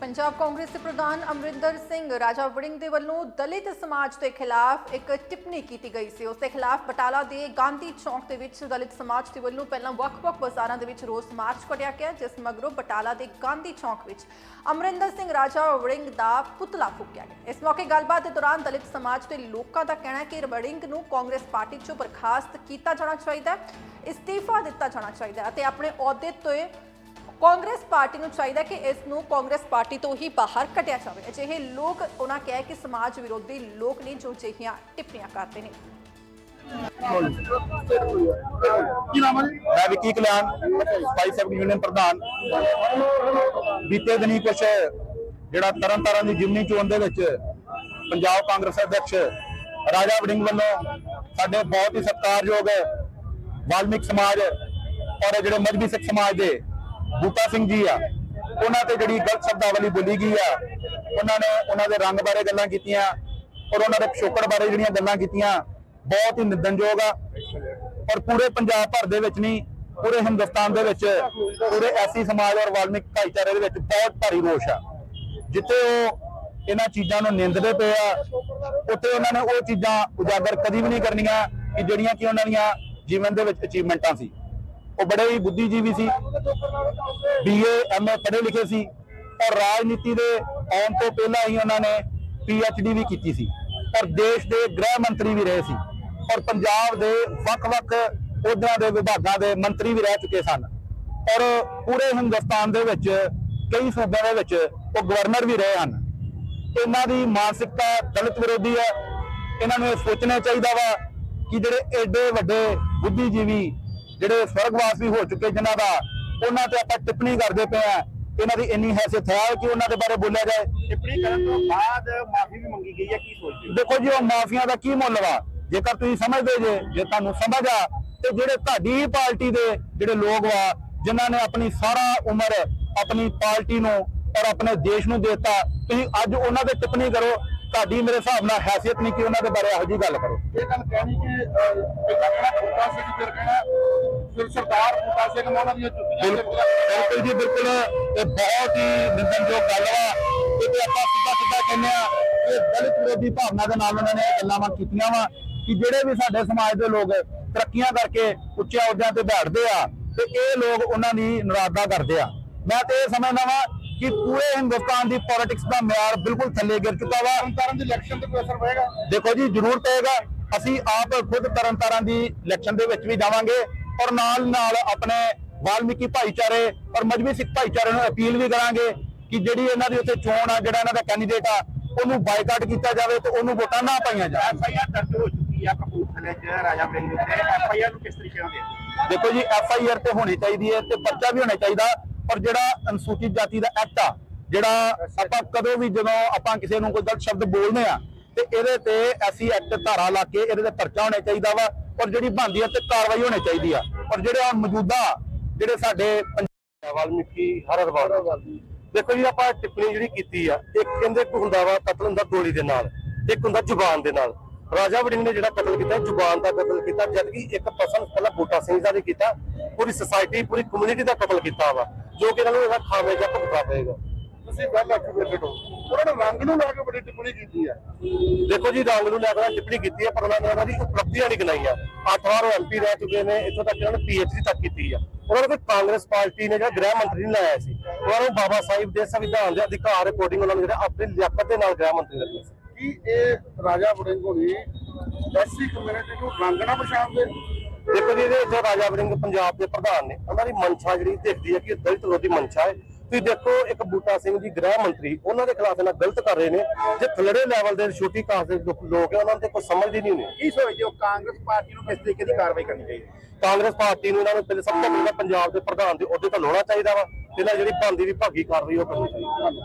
ਪੰਜਾਬ ਕਾਂਗਰਸ ਦੇ ਪ੍ਰਧਾਨ ਅਮਰਿੰਦਰ ਸਿੰਘ ਰਾਜਾ ਵੜਿੰਗ ਦੇ ਵੱਲੋਂ ਦਲਿਤ ਸਮਾਜ ਦੇ ਖਿਲਾਫ ਇੱਕ ਟਿੱਪਣੀ ਕੀਤੀ ਗਈ ਸੀ। ਉਸ ਦੇ ਖਿਲਾਫ ਬਟਾਲਾ ਦੇ ਗਾਂਧੀ ਚੌਂਕ ਦੇ ਵਿੱਚ ਦਲਿਤ ਸਮਾਜ ਦੇ ਵੱਲੋਂ ਪਹਿਲਾਂ ਵੱਖ-ਵੱਖ ਬਾਜ਼ਾਰਾਂ ਦੇ ਵਿੱਚ ਰੋਸ ਮਾਰਚ ਕੱਢਿਆ ਗਿਆ, ਜਿਸ ਮਗਰੋਂ ਬਟਾਲਾ ਦੇ ਗਾਂਧੀ ਚੌਂਕ ਵਿੱਚ ਅਮਰਿੰਦਰ ਸਿੰਘ ਰਾਜਾ ਵੜਿੰਗ ਦਾ ਪੁਤਲਾ ਫੂਕਿਆ ਗਿਆ। ਇਸ ਮੌਕੇ ਗੱਲਬਾਤ ਦੇ ਦੌਰਾਨ ਦਲਿਤ ਸਮਾਜ ਦੇ ਲੋਕਾਂ ਦਾ ਕਹਿਣਾ ਹੈ ਕਿ ਵੜਿੰਗ ਨੂੰ ਕਾਂਗਰਸ ਪਾਰਟੀ ਚੋਂ ਬਰਖਾਸਤ ਕੀਤਾ ਜਾਣਾ ਚਾਹੀਦਾ ਹੈ, ਇਸਤੀਫਾ ਦਿੱਤਾ ਜਾਣਾ ਚਾਹੀਦਾ ਹੈ ਅਤੇ ਆਪਣੇ ਅਹੁਦੇ ਤੋਂ ਕਾਂਗਰਸ ਪਾਰਟੀ ਨੂੰ ਚਾਹੀਦਾ ਕਿ ਇਸ ਨੂੰ ਕਾਂਗਰਸ ਪਾਰਟੀ ਤੋਂ ਹੀ ਬਾਹਰ ਕੱਢਿਆ ਜਾਵੇ। ਅਜਿਹੇ ਲੋਕ ਉਹਨਾਂ ਕਿਹਾ ਕਿ ਸਮਾਜ ਵਿਰੋਧੀ ਲੋਕ ਨੇ ਜੋ ਅਜਿਹੀਆਂ ਟਿੱਪਣੀਆਂ ਕਰਦੇ ਨੇ। ਕੀ ਨਾਮ ਹੈ ਜੀ? ਮੈਂ Vicky Kalyan spice sub union ਪ੍ਰਧਾਨ। ਬੀਤੇ ਦਿਨੀ ਕੁਛ ਜਿਹੜਾ ਤਰਨ ਤਾਰਨ ਦੀ ਜਿਮਨੀ ਚੋਣ ਦੇ ਵਿੱਚ ਪੰਜਾਬ ਕਾਂਗਰਸ ਅਧਿਕਸ਼ ਰਾਜਾ ਵੜਿੰਗ ਵੱਲੋਂ ਸਾਡੇ ਬਹੁਤ ਹੀ ਸਤਿਕਾਰਯੋਗ ਵਾਲਮਿਕ ਸਮਾਜ ਔਰ ਜਿਹੜੇ ਮਜਬੀ ਸਿੱਖ ਸਮਾਜ ਦੇ ਬੂਟਾ ਸਿੰਘ ਜੀ ਆ। ਉਹਨਾਂ ਤੇ ਜਿਹੜੀ ਗਲਤ ਸ਼ਬਦਾਵਲੀ ਬੋਲੀ ਗਈ ਆ, ਉਹਨਾਂ ਨੇ ਉਹਨਾਂ ਦੇ ਰੰਗ ਬਾਰੇ ਗੱਲਾਂ ਕੀਤੀਆਂ ਔਰ ਉਹਨਾਂ ਦੇ ਪਿਛੋਕੜ ਬਾਰੇ ਜਿਹੜੀਆਂ ਗੱਲਾਂ ਕੀਤੀਆਂ, ਬਹੁਤ ਹੀ ਨਿੰਦਣਯੋਗ ਆ। ਔਰ ਪੂਰੇ ਪੰਜਾਬ ਭਰ ਦੇ ਵਿੱਚ ਨਹੀਂ, ਪੂਰੇ ਹਿੰਦੁਸਤਾਨ ਦੇ ਵਿੱਚ, ਪੂਰੇ ਐਸੀ ਸਮਾਜ ਔਰ ਵਾਲਮਿਕ ਭਾਈਚਾਰੇ ਦੇ ਵਿੱਚ ਬਹੁਤ ਭਾਰੀ ਰੋਸ਼ ਆ। ਜਿੱਥੇ ਉਹ ਇਹਨਾਂ ਚੀਜ਼ਾਂ ਨੂੰ ਨਿੰਦਦੇ ਪਏ ਆ, ਉੱਥੇ ਉਹਨਾਂ ਨੇ ਉਹ ਚੀਜ਼ਾਂ ਉਜਾਗਰ ਕਦੀ ਵੀ ਨਹੀਂ ਕਰਨੀਆਂ ਕਿ ਜਿਹੜੀਆਂ ਕਿ ਉਹਨਾਂ ਦੀਆਂ ਜੀਵਨ ਦੇ ਵਿੱਚ ਅਚੀਵਮੈਂਟਾਂ ਸੀ। ਉਹ ਬੜੇ ਹੀ ਬੁੱਧੀਜੀਵੀ ਸੀ। ਬੀਏ ਐਮਏ ਪੜ੍ਹੇ ਲਿਖੇ ਸੀ। ਔਰ ਰਾਜਨੀਤੀ ਦੇ ਆਉਣ ਤੋਂ ਪਹਿਲਾਂ ਹੀ ਉਹਨਾਂ ਨੇ ਪੀਐਚਡੀ ਵੀ ਕੀਤੀ ਸੀ। ਔਰ ਦੇਸ਼ ਦੇ ਗ੍ਰਹਿ ਮੰਤਰੀ ਵੀ ਰਹੇ ਸੀ। ਔਰ ਪੰਜਾਬ ਦੇ ਵੱਖ-ਵੱਖ ਅਹੁਦਿਆਂ ਦੇ ਵਿਭਾਗਾਂ ਦੇ ਮੰਤਰੀ ਵੀ ਰਹਿ ਚੁੱਕੇ ਸਨ। ਔਰ ਪੂਰੇ ਹਿੰਦੁਸਤਾਨ ਦੇ ਵਿੱਚ, ਕਈ ਸੂਬਿਆਂ ਦੇ ਵਿੱਚ ਉਹ ਗਵਰਨਰ ਵੀ ਰਹੇ ਹਨ। ਇਹਨਾਂ ਦੀ ਮਾਨਸਿਕਤਾ ਦਲਿਤ ਵਿਰੋਧੀ ਹੈ। ਇਹਨਾਂ ਨੂੰ ਇਹ ਸੋਚਣਾ ਚਾਹੀਦਾ ਵਾ ਕਿ ਜਿਹੜੇ ਐਡੇ ਵੱਡੇ ਬੁੱਧੀਜੀਵੀ ਜਿਹੜੇ ਸਵਰਗਵਾਸ ਵੀ ਹੋ ਚੁੱਕੇ ਜਿਨ੍ਹਾਂ ਦਾ ਉਹਨਾਂ ਤੇ ਆਪਾਂ ਟਿੱਪਣੀ ਕਰਦੇ ਪਏ ਆ ਇਹਨਾਂ ਦੀ ਇੰਨੀ ਹੈਸੀਅਤ ਹੈ ਕਿ ਉਹਨਾਂ ਦੇ ਬਾਰੇ ਬੋਲਿਆ ਜਾਏ। ਟਿੱਪਣੀ ਕਰਨ ਤੋਂ ਬਾਅਦ ਮਾਫੀ ਵੀ ਮੰਗੀ ਗਈ ਹੈ ਕੀ ਸੋਚਦੇ ਦੇਖੋ ਜੀ ਉਹ ਮਾਫੀਆਂ ਦਾ ਕੀ ਮੁੱਲ ਵਾ? ਜੇਕਰ ਤੁਸੀਂ ਸਮਝਦੇ ਜੇ ਜੇ ਤੁਹਾਨੂੰ ਸਮਝ ਆ ਤੇ ਜਿਹੜੇ ਤੁਹਾਡੀ ਪਾਰਟੀ ਦੇ ਜਿਹੜੇ ਲੋਕ ਵਾ ਜਿਨ੍ਹਾਂ ਨੇ ਆਪਣੀ ਸਾਰਾ ਉਮਰ ਆਪਣੀ ਪਾਰਟੀ ਨੂੰ ਔਰ ਆਪਣੇ ਦੇਸ਼ ਨੂੰ ਦਿੱਤਾ ਤੁਸੀਂ ਅੱਜ ਉਹਨਾਂ ਦੇ ਟਿੱਪਣੀ ਕਰੋ। ਤੁਹਾਡੀ ਮੇਰੇ ਹਿਸਾਬ ਨਾਲ ਹੈਸੀਅਤ ਨਹੀਂ ਕਿ ਉਹਨਾਂ ਦੇ ਬਾਰੇ ਇਹੋ ਜੀ ਗੱਲ ਕਰੋ। ਇਹ ਗੱਲ ਕਹਿਣੀ ਕਿ ਪਹਿਲਾਂ ਕਹਿਣਾ ਬੂਟਾ ਸਿੰਘ ਫਿਰ ਕਹਿਣਾ ਬੂਟਾ ਸਿੰਘ ਦੀਆਂ ਜੁੱਤੀਆਂ ਬਿਲਕੁਲ ਜੀ ਬਿਲਕੁਲ। ਇਹ ਬਹੁਤ ਹੀ ਨਿੰਦਣਯੋਗ ਗੱਲ ਵਾ ਤੇ ਆਪਾਂ ਸਿੱਧਾ ਸਿੱਧਾ ਕਹਿੰਦੇ ਆ ਕਿ ਦਲਿਤ ਵਿਰੋਧੀ ਭਾਵਨਾ ਦੇ ਨਾਲ ਉਹਨਾਂ ਨੇ ਇਹ ਗੱਲਾਂ ਵਾਂ ਕੀਤੀਆਂ ਵਾ ਕਿ ਜਿਹੜੇ ਵੀ ਸਾਡੇ ਸਮਾਜ ਦੇ ਲੋਕ ਤਰੱਕੀਆਂ ਕਰਕੇ ਉੱਚੇ ਅਹੁਦਿਆਂ ਤੇ ਬੈਠਦੇ ਆ ਤੇ ਇਹ ਲੋਕ ਉਹਨਾਂ ਦੀ ਨਰਾਜ਼ਾ ਕਰਦੇ ਆ। ਮੈਂ ਤੇ ਇਹ ਸਮਝਦਾ ਵਾਂ ਕਿ ਪੂਰੇ ਹਿੰਦੁਸਤਾਨ ਦੀ ਪੋਲਿਟਿਕਸ ਦਾ ਮਿਆਰ ਬਿਲਕੁਲ ਥੱਲੇ ਗਿਰ ਚੁੱਕਾ ਵਾ। ਤਰਨਤਾਰਨ ਦੀ ਇਲੈਕਸ਼ਨ ਤੇ ਕੋਈ ਅਸਰ ਪਏਗਾ? ਦੇਖੋ ਜੀ ਜ਼ਰੂਰ ਪਏਗਾ। ਅਸੀਂ ਆਪ ਖੁਦ ਤਰਨਤਾਰਨ ਦੀ ਇਲੈਕਸ਼ਨ ਦੇ ਵਿੱਚ ਵੀ ਜਾਵਾਂਗੇ। ਔਰ ਨਾਲ ਨਾਲ ਆਪਣੇ ਵਾਲਮੀਕੀ ਭਾਈਚਾਰੇ ਔਰ ਮਜਬੀ ਸਿੱਖ ਭਾਈਚਾਰੇ ਨੂੰ ਅਪੀਲ ਵੀ ਕਰਾਂਗੇ ਕਿ ਜਿਹੜੀ ਇਹਨਾਂ ਦੀ ਉੱਥੇ ਚੋਣ ਆ ਜਿਹੜਾ ਇਹਨਾਂ ਦਾ ਕੈਂਡੀਡੇਟ ਆ ਉਹਨੂੰ ਬਾਈਕਾਟ ਕੀਤਾ ਜਾਵੇ ਤੇ ਉਹਨੂੰ ਵੋਟਾਂ ਨਾ ਪਾਈਆਂ ਜਾਣ। ਐਫ ਆਈ ਆਰ ਦਰਜ ਹੋ ਚੁੱਕੀ ਆ ਕਪੂਰਥਲੇ 'ਚ ਰਾਜਾ ਨੂੰ ਕਿਸ ਤਰੀਕੇ ਨਾਲ ਦੇਖੋ ਜੀ ਤੇ ਹੋਣੀ ਚਾਹੀਦੀ ਹੈ ਤੇ ਪਰਚਾ ਵੀ ਹੋਣਾ ਚਾਹੀਦਾ ਔਰ ਜਿਹੜਾ ਅਨੁਸੂਚਿਤ ਜਾਤੀ ਦਾ ਐਕਟ ਆ ਜਿਹੜਾ ਆਪਾਂ ਕਦੋਂ ਵੀ ਜਦੋਂ ਆਪਾਂ ਕਿਸੇ ਨੂੰ ਕੋਈ ਗਲਤ ਸ਼ਬਦ ਬੋਲਦੇ ਆ ਤੇ ਇਹਦੇ ਤੇ ਐਸੀ ਐਕਟ ਧਾਰਾ ਲਾ ਕੇ ਇਹਦੇ ਤੇ ਪਰਚਾ ਹੋਣਾ ਚਾਹੀਦਾ ਵਾ। ਔਰ ਜਿਹੜੀ ਬਣਦੀ ਹੈ ਤੇ ਕਾਰਵਾਈ ਹੋਣੀ ਚਾਹੀਦੀ ਆ। ਔਰ ਜਿਹੜੇ ਹੁਣ ਮੌਜੂਦਾ ਜਿਹੜੇ ਸਾਡੇ ਵਾਲਮੀਕੀ ਹਰ ਦੇਖੋ ਜੀ, ਆਪਾਂ ਟਿੱਪਣੀ ਜਿਹੜੀ ਕੀਤੀ ਆ, ਇੱਕ ਕਹਿੰਦੇ ਇੱਕ ਹੁੰਦਾ ਵਾ ਕਤਲ ਹੁੰਦਾ ਗੋਲੀ ਦੇ ਨਾਲ, ਇੱਕ ਹੁੰਦਾ ਜ਼ੁਬਾਨ ਦੇ ਨਾਲ। ਰਾਜਾ ਵੜਿੰਗ ਨੇ ਜਿਹੜਾ ਕਤਲ ਕੀਤਾ, ਜ਼ੁਬਾਨ ਦਾ ਕਤਲ ਕੀਤਾ, ਜਦਕਿ ਇੱਕ ਪਰਸਨ ਪਹਿਲਾਂ ਬੂਟਾ ਸਿੰਘ ਦਾ ਵੀ ਕੀਤਾ, ਪੂਰੀ ਸੋਸਾਇਟੀ ਪੂਰੀ ਕਮਿਊਨਿਟੀ ਦਾ ਕਤਲ ਕੀਤਾ ਵਾ, ਜੋ ਕਿ ਇਹਨਾਂ ਨੂੰ ਇਹਦਾ ਖਾਮਿਆਜਾ ਭੁਗਤਣਾ ਪਏਗਾ। ਤੁਸੀਂ ਗੱਲ ਬੈਠੇ ਹੋ ਉਹਨਾਂ ਨੇ ਰੰਗ ਨੂੰ ਲੈ ਕੇ ਬੜੀ ਟਿੱਪਣੀ ਕੀਤੀ ਆ। ਦੇਖੋ ਜੀ ਰੰਗ ਨੂੰ ਲੈ ਕੇ ਟਿੱਪਣੀ ਕੀਤੀ ਹੈ ਪਰ ਉਹਨਾਂ ਨੇ ਉਹਨਾਂ ਦੀ ਉਪਲਬਧੀਆਂ ਨਹੀਂ ਗਿਣਾਈਆਂ ਅੱਠ ਵਾਰ ਐਮਪੀ ਰਹਿ ਚੁੱਕੇ ਨੇ ਇੱਥੋਂ ਤੱਕ ਉਹਨਾਂ ਨੇ ਪੀਐਚਡੀ ਤੱਕ ਕੀਤੀ ਆ। ਉਹਨਾਂ ਨੇ ਕੋਈ ਕਾਂਗਰਸ ਪਾਰਟੀ ਨੇ ਜਿਹੜਾ ਗ੍ਰਹਿ ਮੰਤਰੀ ਨਹੀਂ ਲਾਇਆ ਸੀ। ਉਹਨਾਂ ਨੂੰ ਬਾਬਾ ਸਾਹਿਬ ਦੇ ਸੰਵਿਧਾਨ ਦੇ ਅਧਿਕਾਰ ਅਕੋਰਡਿੰਗ ਉਹਨਾਂ ਨੇ ਜਿਹੜਾ ਆਪਣੀ ਲਿਆਕਤ ਦੇ ਨਾਲ ਗ੍ਰਹਿ ਮੰਤਰੀ ਰੱਖਿਆ ਸੀ। ਕੀ ਇਹ ਰਾਜਾ ਵੜਿੰਗ ਹੋਣੀ ਐਸੀ ਕਮਿਊਨਿਟੀ ਨੂੰ ਰੰਗ ਨਾ ਪਛਾਣਦੇ? ਦੇਖੋ ਜੀ ਇਹਦੇ ਜੋ ਰਾਜਾ ਵੜਿੰਗ ਪੰਜਾਬ ਦੇ ਪ੍ਰਧਾਨ ਨੇ। ਉਹਨਾਂ ਦੀ ਮਨਸ਼ਾ ਜਿਹੜੀ ਦਿਖਦੀ ਹੈ ਕਿ ਦਲਿਤ ਵਿਰੋਧੀ ਮਨਸ਼ਾ ਹੈ। ਤੁਸੀਂ ਦੇਖੋ ਇੱਕ ਬੂਟਾ ਸਿੰਘ ਜੀ ਗ੍ਰਹਿ ਮੰਤਰੀ ਉਹਨਾਂ ਦੇ ਖਿਲਾਫ ਇਹਨਾਂ ਗਲਤ ਕਰ ਰਹੇ ਨੇ। ਜੇ ਥਲੜੇ ਲੈਵਲ ਦੇ ਛੋਟੀ ਕਾਸਟ ਦੇ ਲੋਕ ਲੋਕ ਹੈ ਉਹਨਾਂ ਨੂੰ ਤੇ ਕੋਈ ਸਮਝਦੀ ਨਹੀਂ ਹੁੰਦੀ। ਕੀ ਸੋਚਦੇ ਹੋ? ਕਾਂਗਰਸ ਪਾਰਟੀ ਨੂੰ ਕਿਸ ਤਰੀਕੇ ਦੀ ਕਾਰਵਾਈ ਕਰਨੀ ਚਾਹੀਦੀ? ਕਾਂਗਰਸ ਪਾਰਟੀ ਨੂੰ ਇਹਨਾਂ ਨੂੰ ਪਹਿਲੇ ਸਭ ਤੋਂ ਪਹਿਲਾਂ ਪੰਜਾਬ ਦੇ ਪ੍ਰਧਾਨ ਦੇ ਅਹੁਦੇ ਤੋਂ ਲਾਉਣਾ ਚਾਹੀਦਾ ਵਾ। ਤੇ ਇਹਨਾਂ ਜਿਹੜੀ ਬਣਦੀ ਵਿਭਾਗੀ ਕਾਰਵਾਈ ਉਹ ਕਰਨੀ ਚਾਹੀਦੀ।